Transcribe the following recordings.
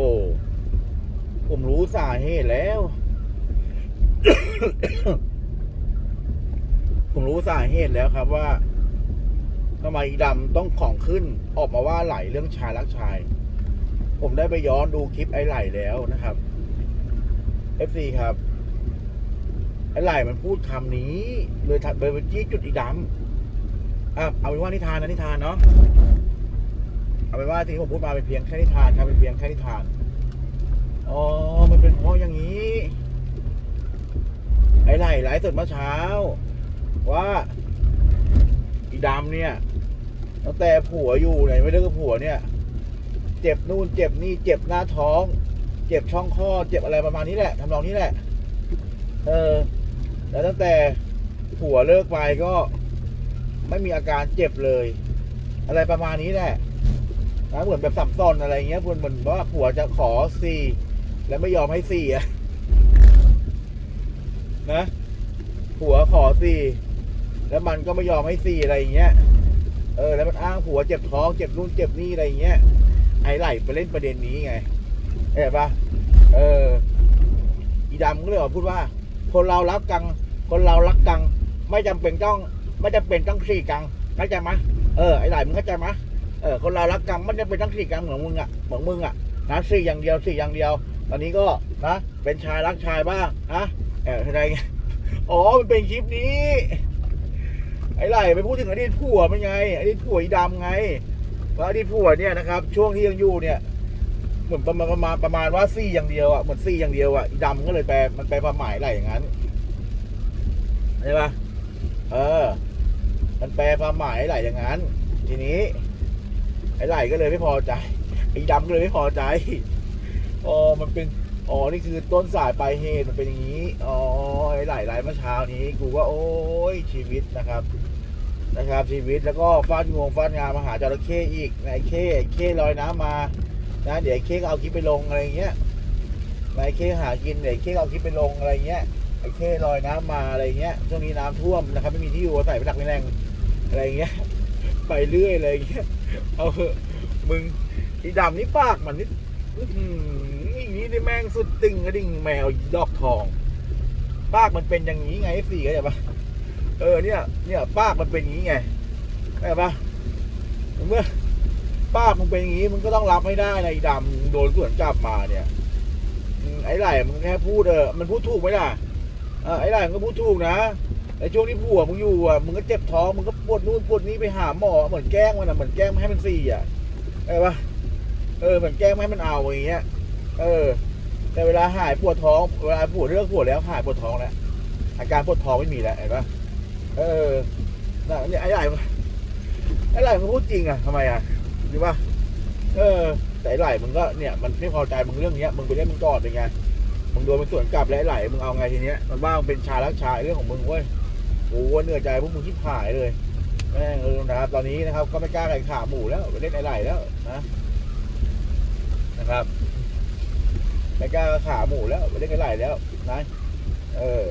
โอ้ผมรู้สาเหตุแล้ว ผมรู้สาเหตุแล้วครับว่าทำไมดำต้องของขึ้นออกมาว่าไหลเรื่องชายรักชาย ผมได้ไปย้อนดูคลิปไอ้ไหลแล้วนะครับ FC ครับ ไอ้ไหลมันพูดคำนี้ เลยทัดเลยไปจี้จุดอีดำอะเอาเป็นว่านิทานนะนิทานเนาะ เอาเป็นว่าที่ผมพูดมาเป็นเพียงแค่นิทานครับเป็นเพียงแค่นิทานอ๋อมันเป็นเพราะอย่างนี้ ไอ้ไหลไลฟ์สดเมื่อเช้า ว่าอีดำเนี่ยตั้งแต่ผัวอยู่ไหนไม่เลิกกับผัวเนี่ย เจ็บนู่นเจ็บนี่เจ็บหน้าท้อง เจ็บช่องคลอดเจ็บอะไรประมาณนี้แหละทำนองนี้แหละ เออ แล้วตั้งแต่ผัวเลิกไปก็ ไม่มีอาการเจ็บเลย อะไรประมาณนี้แหละ นะเหมือนแบบสับซ้อนอะไรเงี้ยเหมือนเหมือนว่าผัวจะขอสี่แล้วไม่ยอมให้สี่อะนะผัวขอสี่แล้วมันก็ไม่ยอมให้สี่อะไรเงี้ยเออแล้วมันอ้างผัวเจ็บท้องเจ็บนู่นเจ็บนี่อะไรเงี้ยไอ้ไหลไปเล่นประเด็นนี้ไงเห็นปะเออ อีดำก็เลยบอกพูดว่า คนเรารักกัง คนเรารักกัง ไม่จำเป็นต้อง ไม่จำเป็นต้องสี่กังเข้าใจไหมเออไอ้ไหลมึงเข้าใจไหม ออคนเรารักกังไม่จำเป็นต้งสี่กังเหมือนมึงอะเหมือนมึงอะนะสี่อย่างเดียวสี่อย่างเดียว ตอนนี้ก็นะเป็นชายรักชายบ้างนะเอออะไรเงี้ยอ๋อมันเป็นคลิปนี้ ไอ้ไหลไปพูดถึงอดีตผัวมันไงอดีตผัวอีดำไงว่าอดีตผัวเนี่ยนะครับ ช่วงที่ยังอยู่เนี่ยเหมือนประมาณประมาณประมาณว่าซี่อย่างเดียวอะเหมือนซี่อย่างเดียวอะอีดำก็เลยแปลมันแปลความหมายอะไรอย่างนั้นใช่ปะเออ มันแปลความหมายอะไรอย่างนั้น ทีนี้ ไอ้ไหลก็เลยไม่พอใจไอ้ดำก็เลยไม่พอใจอ๋อมันเป็นอ๋อนี่คือต้นสายปลายเหตุมันเป็นอย่างนี้อ๋อไอ้ไหลไหลเมื่อเช้านี้ กูว่าโอ้ยชีวิตนะครับ นะครับ ชีวิตแล้วก็ฟาดงวงฟาดงามาหาจระเข้อีกไอ้เข้เข้ลอยน้ำมานะเดี๋ยวเค้กเอาคลิปไปลงอะไรเงี้ยไอ้เค้หากินเดี๋ยวเค้กเอาคลิปไปลงอะไรเงี้ยไอ้เค้ลอยน้ำมาอะไรเงี้ยช่วงนี้น้ำท่วมนะครับ ไม่มีที่อยู่อาศัยไปหลักไม่แรงอะไรเงี้ยไปเรื่อยอะไรเงี้ย เอาเถอะมึงอีดำนี่ปากมันนี่อย่างนี้นี่แม่งสุดติ่งกระดิ่งแมวดอกทอง ปากมันเป็นอย่างนี้ไงสี่เข้าใจปะเออเนี่ย เนี่ย ปากมันเป็นอย่างนี้ไงเข้าใจปะเมื่อป้ามึงเป็นอย่างนี้มึงก็ต้องรับให้ได้นะไอ้ดำมึงโดนสวนกลับมาเนี่ยไอ้ไหล่มึงแค่พูดเออมันพูดถูกไหมล่ะไอ้ไหล่มึงก็พูดถูกนะ ไอ้ช่วงที่ผัวมึงอยู่อะมึงก็เจ็บท้องมึงก็ปวดนู่นปวดนี้ไปหาหมอเหมือนแกล้งมันอะเหมือนแกล้งไม่ให้มันสี่อะเออปะเออเหมือนแกล้งไม่ให้มันเอาอย่างเงี้ย เออ แต่เวลาหายปวดท้องเวลาปวดเรื่องปวดแล้วหายปวดท้องแล้วอาการปวดท้องไม่มีแล้วเห็นปะเออน่ะเนี่ยไอ้ไหล่ไอ้ไหล่มึงพูดจริงอะทำไมอะหรือว่าเออแต่ไอ้ไหลมึงก็เนี่ยมันไม่พอใจมึงเรื่องเนี้ยมึงไปเล่นมึงกอนเป็นไงมึงโดนมันสวนกลับแล้วไอ้ไหลมึงเอาไงทีเนี้ยมันว่ามึงเป็นชายรักชายเรื่องของมึงเว้ย โอ้เหนื่อยใจพวกมึงที่ผายเลยแม่งเออนะครับ ตอนนี้นะครับ ก็ไม่กล้าแข่ขาหมูแล้วไปเล่นไอ้ไหลแล้วนะนะครับไม่กล้าขาหมูแล้วไปเล่นไอ้ไหลแล้วนะเออ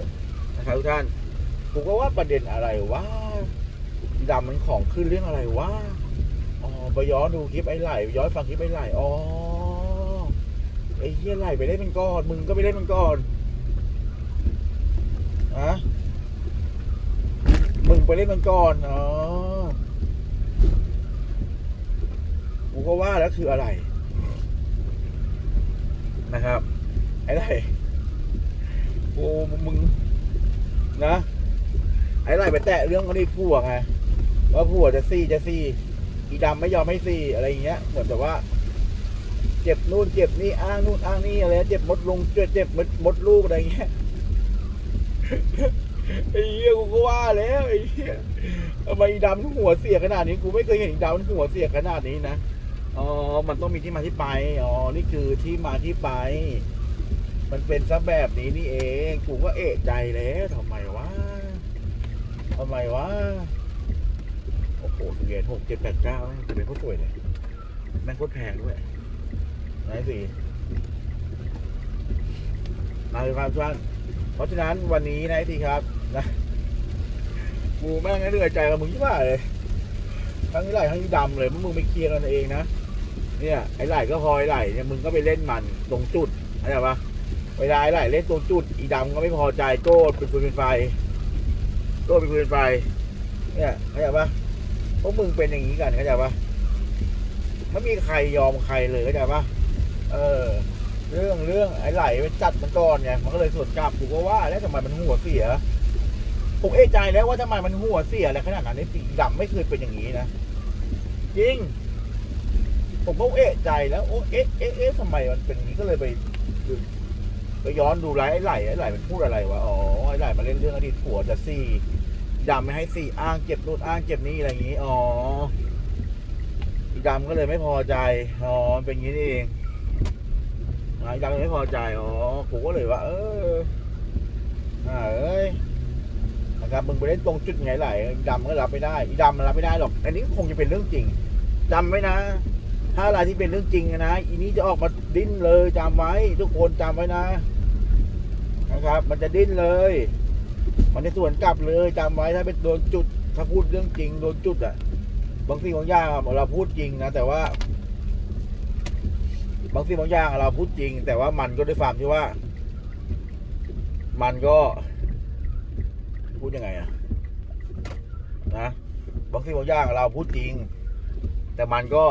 นะครับทุกท่านกูก็ว่าประเด็นอะไรวะดำมันของขึ้นเรื่องอะไรวะอ๋อไปย้อนดูคลิปไอ้ไหลย้อนฟังคลิปไอ้ไหลอ๋อไอ้เหี้ยไหลไปเล่นมันก่อนมึงก็ไปเล่นมันก่อนอะ มึงไปเล่นมันก่อนอ๋อกูก็ว่าแล้วคืออะไร นะครับ ไอ้ไหลโอ้มึงนะ ไอ้ไหลไปแตะเรื่องคนนี้ผัวไงว่าผัวจะซี่จะซี่ อีดำไม่ยอมให้ซีอะไรอย่างเงี้ย เหมือนแบบว่า เจ็บนู่นเจ็บนี่อ้างนู่นอ้างนี่อะไรเจ็บมดลงเจ็บเจ็บมดมดลูกอะไรอย่างเงี้ย ไอ้เหี้ยกูก็ว่าแล้วไอ้เหี้ยทำไมดำถึงหัวเสียขนาดนี้กูไม่เคยเห็นดำถึงหัวเสียขนาดนี้นะอ๋อมันต้องมีที่มาที่ไปอ๋อนี่คือที่มาที่ไป มันเป็นซะแบบนี้นี่เองกูก็เอะใจแล้วทำไมวะทำไมวะโอ้โหสิบเอ็ดหกเจ็ดแปดเก้าจะเป็นโคตรสวยเลยแม่งโคตรแพงด้วยไหนสิมาเลยครับทุกท่าน เพราะฉะนั้นวันนี้นะไอ้ทีครับนะกูแม่งเหนื่อยใจกับมึงที่ว่าเลยทั้งนี้ไหลทั้งนี้ดำเลยมึงมึงไปเคลียร์กันเองนะเนี่ยไอ้ไหล่ก็พอไอ้ไหล่เนี่ยมึงก็ไปเล่นมันตรงจุดเข้าใจปะเวลาไอ้ไหล่เล่นตรงจุดอีดำก็ไม่พอใจโก้เป็นฟืนเป็นไฟโก้เป็นฟืนเป็นไฟเนี่ยเข้าใจปะพวกมึงเป็นอย่างนี้กันเข้าใจปะไม่มีใครยอมใครเลยเข้าใจปะเออ เรื่องเรื่องไอ้ไหล่มันจัดมันก่อนไงมันก็เลยสวนกลับกูก็ว่าแล้วทำไมมันหัวเสียผมเอะใจแล้วว่าทำไมมันหัวเสียอะไรขนาดนั้นไอ้สีดำไม่เคยเป็นอย่างนี้นะจริง ผมก็เอะใจแล้วโอ้เอ๊ะเอ๊ะเอ๊ะทำไมมันเป็นอย่างนี้ก็เลยไปไปย้อนดูไลฟ์ไอ้ไหลไอ้ไหลมันพูดอะไรวะอ๋อไอ้ไหลมาเล่นเรื่องอดีตผัวจะซี่ดำไม่ให้ซี่อ้างเจ็บนู่นอ้างเจ็บนี่อะไรอย่างนี้อ๋อดำก็เลยไม่พอใจอ๋อเป็นอย่างนี้นี่เอง อ่าอีดำเลยไม่พอใจอ๋อผมก็เลยว่า เอออ่าเอ้ยนะครับมึงไปเล่นตรงจุดไงไหลดำก็รับไม่ได้อีดำมันรับไม่ได้หรอก อันนี้คงจะเป็นเรื่องจริงจำไว้นะ ถ้าอะไรที่เป็นเรื่องจริงนะอีนี้จะออกมาดิ้นเลยจำไว้ ทุกคนจำไว้นะ นะครับ มันจะดิ้นเลย มันจะสวนกลับเลยจำไว้ถ้าเป็นโดนจุด ถ้าพูดเรื่องจริงโดนจุดอะบางสิ่งบางอย่างอะเราพูดจริงนะแต่ว่า บางสิ่งบางอย่างเราพูดจริง แต่ว่ามันก็ด้วยความที่ว่า มันก็ พูดยังไงอะนะบางสิ่งบางอย่างเราพูดจริง แต่มันก็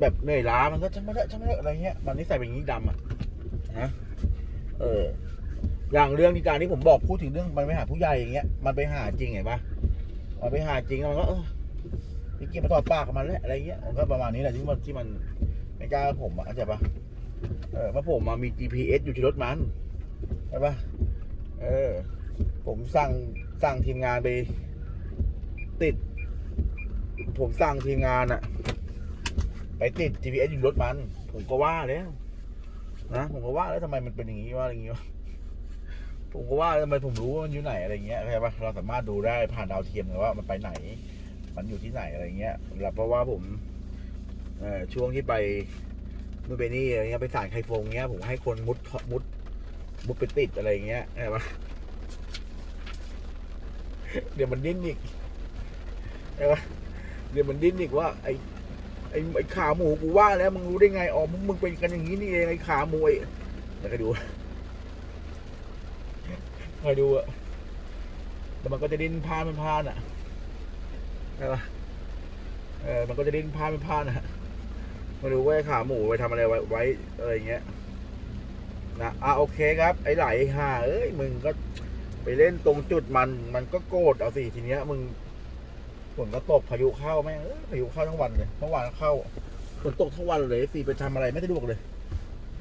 แบบเหนื่อยล้ามันก็ช่างไม่ได้ช่างไม่ได้อะไรเงี้ยมันนิสัยเป็นอย่างนี้ดำอะนะเออ อย่างเรื่องที่การที่ผมบอกพูดถึงเรื่องมันไปหาผู้ใหญ่อย่างเงี้ยมันไปหาจริงเห็นปะมันไปหาจริงแล้วมันก็เออพี่กียมาตอดปากกับมันแหละอะไรเงี้ยมันก็ประมาณนี้แหละที่มันที่มันไม่กล้าผมอะเข้าใจปะ เออเพราะผมมามี GPS อยู่ที่รถมันใช่ปะเออ ผมสั่งสั่งทีมงานไป ติด ผมสั่งทีมงานอะไปติด GPS อยู่รถมัน ผมก็ว่าแล้วนะผมก็ว่าแล้วทำไมมันเป็นอย่างนี้วะอะไรอย่างงี้วะผมก็ว่าแล้วทำไมผมรู้ว่ามันอยู่ไหนอะไรเงี้ยเข้าใจปะเราสามารถดูได้ผ่านดาวเทียมเลยว่ามันไปไหน มันอยู่ที่ไหนอะไรเงี้ยแล้วเพราะว่าผมเออช่วงที่ไป นู่นไปนี่อะไรเงี้ยไปสารไคฟงเงี้ยผมให้คนมุดมุดมุดไปติดอะไรเงี้ยเข้าใจปะเดี๋ยวมันดิ้นอีกเข้าใจปะเดี๋ยวมันดิ้นอีกว่า ไอไอ้ไอ้ขาหมูกูว่าแล้วมึงรู้ได้ไงอ๋อมึงมึงเป็นกันอย่างนี้นี่เองไอ้ขาหมูไอเดี๋ยวใครดูใครดูอะแต่มันก็จะดิ้นพานเป็นพานอะใช่ปะเออมันก็จะดิ้นพานเป็นพานอะ มาดูว่าไอ้ขาหมูไปทำอะไรไว้ไว้อะไรเงี้ยนะอะโอเคครับ ไอ้ไหลห่าเอ้ยมึงก็ไปเล่นตรงจุดมัน มันก็โกรธเอาสิทีเนี้ย มึงฝนก็ตกพายุเข้าแม่งพายุเข้าทั้งวันเลยเมื่อวานก็เข้าฝนตกทั้งวันเลยสี่ไปทำอะไรไม่สะดวกเลย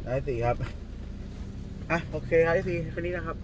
นะสี่ครับอะโอเคครับสี่แค่นี้นะครับ